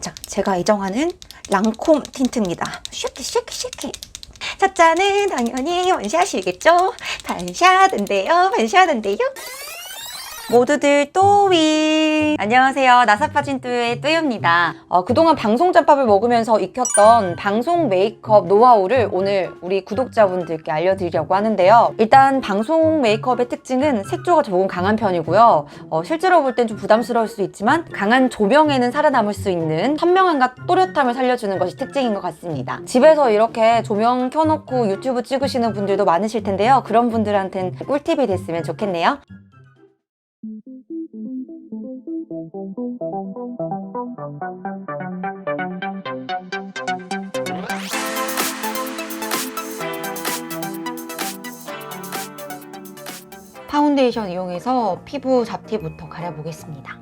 자, 제가 애정하는 랑콤 틴트입니다. 쉐키 쉐키 쉐키. 첫 잔은 당연히 원샷이겠죠? 반샷인데요, 반샷인데요. 모두들 또위. 안녕하세요. 나사파진뚜의 뚜유입니다. 어, 그동안 방송 짬밥을 먹으면서 익혔던 방송 메이크업 노하우를 오늘 우리 구독자분들께 알려드리려고 하는데요. 일단 방송 메이크업의 특징은 색조가 조금 강한 편이고요. 어, 실제로 볼 땐 좀 부담스러울 수 있지만 강한 조명에는 살아남을 수 있는 선명함과 또렷함을 살려주는 것이 특징인 것 같습니다. 집에서 이렇게 조명 켜놓고 유튜브 찍으시는 분들도 많으실 텐데요. 그런 분들한텐 꿀팁이 됐으면 좋겠네요 파운데이션 이용해서 피부 잡티부터 가려보겠습니다.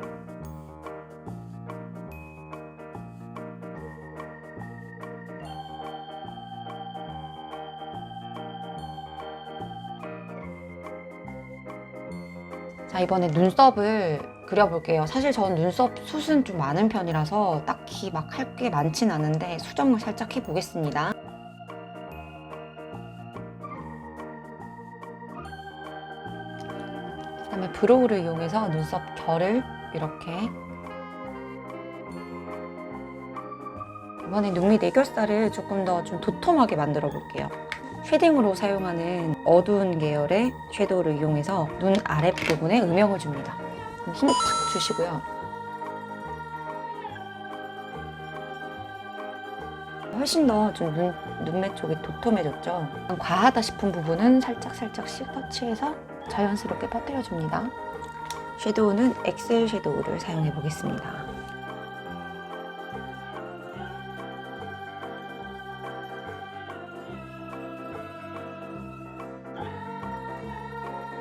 자, 이번에 눈썹을 그려볼게요. 사실 저는 눈썹 숱은 좀 많은 편이라서 딱히 막 할 게 많진 않은데 수정을 살짝 해보겠습니다. 그 다음에 브로우를 이용해서 눈썹 결을 이렇게 이번에 눈밑 애교살을 조금 더 좀 도톰하게 만들어 볼게요. 쉐딩으로 사용하는 어두운 계열의 섀도우를 이용해서 눈 아랫부분에 음영을 줍니다. 힘탁 주시고요. 훨씬 더 좀 눈, 눈매 쪽이 도톰해졌죠. 과하다 싶은 부분은 살짝살짝씩 터치해서 자연스럽게 퍼뜨려줍니다. 섀도우는 엑셀 섀도우를 사용해 보겠습니다.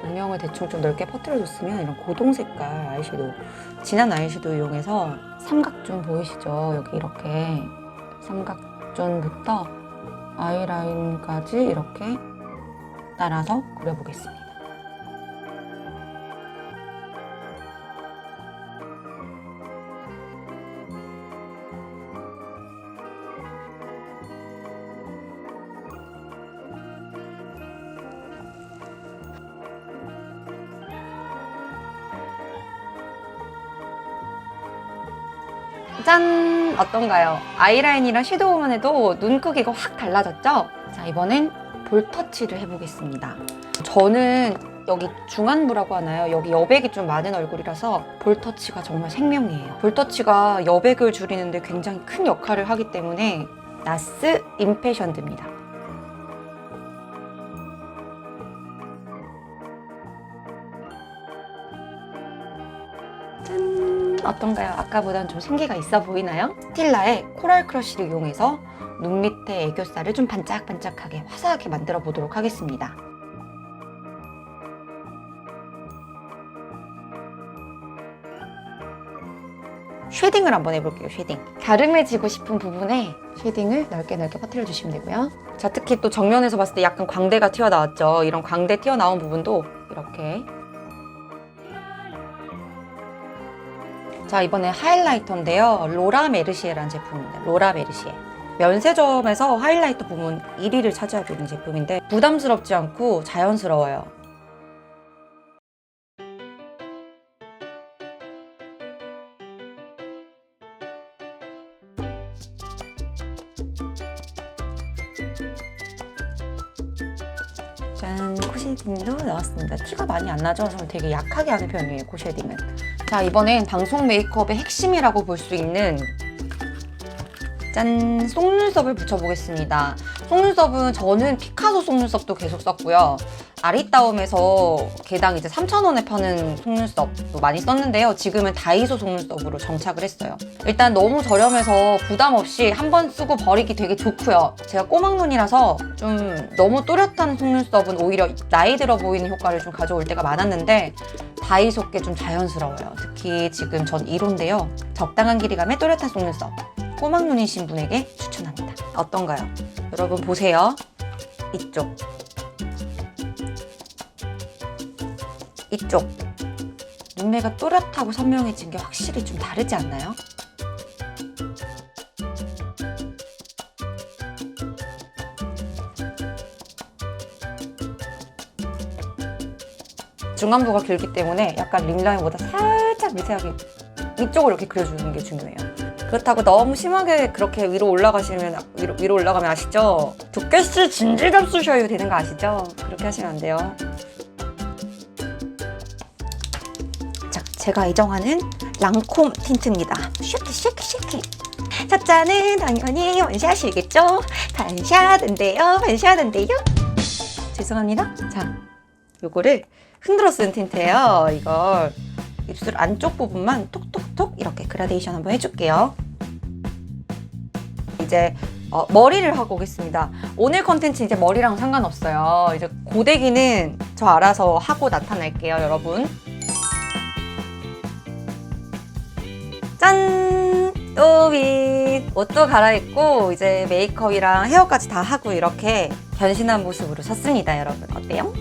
음영을 대충 좀 넓게 퍼뜨려줬으면 이런 고동 색깔 아이섀도우, 진한 아이섀도우 이용해서 삼각존 보이시죠? 여기 이렇게 삼각존부터 아이라인까지 이렇게 따라서 그려보겠습니다. 짠! 어떤가요? 아이라인이랑 섀도우만 해도 눈 크기가 확 달라졌죠? 자, 이번엔 볼터치를 해보겠습니다. 저는 여기 중안부라고 하나요? 여기 여백이 좀 많은 얼굴이라서 볼터치가 정말 생명이에요. 볼터치가 여백을 줄이는데 굉장히 큰 역할을 하기 때문에 나스 임페션드입니다. 짠! 어떤가요? 아까보단 좀 생기가 있어 보이나요? 스틸라의 코랄 크러쉬를 이용해서 눈 밑에 애교살을 좀 반짝반짝하게 화사하게 만들어 보도록 하겠습니다. 쉐딩을 한번 해볼게요, 쉐딩. 갸름해지고 싶은 부분에 쉐딩을 넓게 넓게 퍼뜨려 주시면 되고요. 자, 특히 또 정면에서 봤을 때 약간 광대가 튀어나왔죠. 이런 광대 튀어나온 부분도 이렇게 자 이번에 하이라이터인데요. 로라 메르시에라는 제품입니다. 로라 메르시에. 면세점에서 하이라이터 부분 1위를 차지하고 있는 제품인데 부담스럽지 않고 자연스러워요. 짠 코쉐딩도 넣었습니다. 티가 많이 안 나죠? 저는 되게 약하게 하는 편이에요 코쉐딩은 자 이번엔 방송 메이크업의 핵심이라고 볼 수 있는 짠! 속눈썹을 붙여보겠습니다 속눈썹은 저는 피카소 속눈썹도 계속 썼고요 아리따움에서 개당 이제 3,000원에 파는 속눈썹도 많이 썼는데요 지금은 다이소 속눈썹으로 정착을 했어요 일단 너무 저렴해서 부담 없이 한 번 쓰고 버리기 되게 좋고요 제가 꼬막눈이라서 좀 너무 또렷한 속눈썹은 오히려 나이 들어 보이는 효과를 좀 가져올 때가 많았는데 다이소께 좀 자연스러워요. 특히 지금 전 1호인데요. 적당한 길이감의 또렷한 속눈썹. 꼬막눈이신 분에게 추천합니다. 어떤가요? 여러분 보세요. 이쪽. 이쪽. 눈매가 또렷하고 선명해진 게 확실히 좀 다르지 않나요? 중간부가 길기 때문에 약간 립라인보다 살짝 미세하게 이쪽을 이렇게 그려주는 게 중요해요. 그렇다고 너무 심하게 그렇게 위로 올라가시면 위로, 위로 올라가면 아시죠? 두께스 진질 잡수셔야 되는 거 아시죠? 그렇게 하시면 안 돼요. 자, 제가 애정하는 랑콤 틴트입니다. 쉐키 쉐키 쉐키. 첫자는 당연히 원샷이겠죠? 반샷인데요, 반샷인데요. 죄송합니다. 자, 요거를 흔들어 쓰는 틴트예요. 이걸 입술 안쪽 부분만 톡톡톡 이렇게 그라데이션 한번 해줄게요. 이제 어, 머리를 하고 오겠습니다. 오늘 컨텐츠 이제 머리랑 상관없어요. 이제 고데기는 저 알아서 하고 나타날게요, 여러분. 짠! 또빗 옷도 갈아입고 이제 메이크업이랑 헤어까지 다 하고 이렇게 변신한 모습으로 섰습니다, 여러분. 어때요?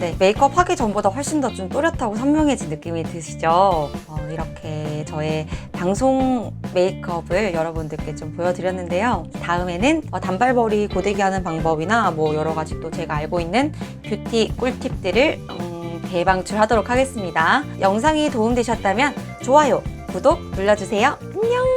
네, 메이크업 하기 전보다 훨씬 더 좀 또렷하고 선명해진 느낌이 드시죠? 어, 이렇게 저의 방송 메이크업을 여러분들께 좀 보여드렸는데요. 다음에는 어, 단발머리 고데기 하는 방법이나 뭐 여러 가지 또 제가 알고 있는 뷰티 꿀팁들을 음, 대방출하도록 하겠습니다. 영상이 도움되셨다면 좋아요, 구독 눌러주세요. 안녕!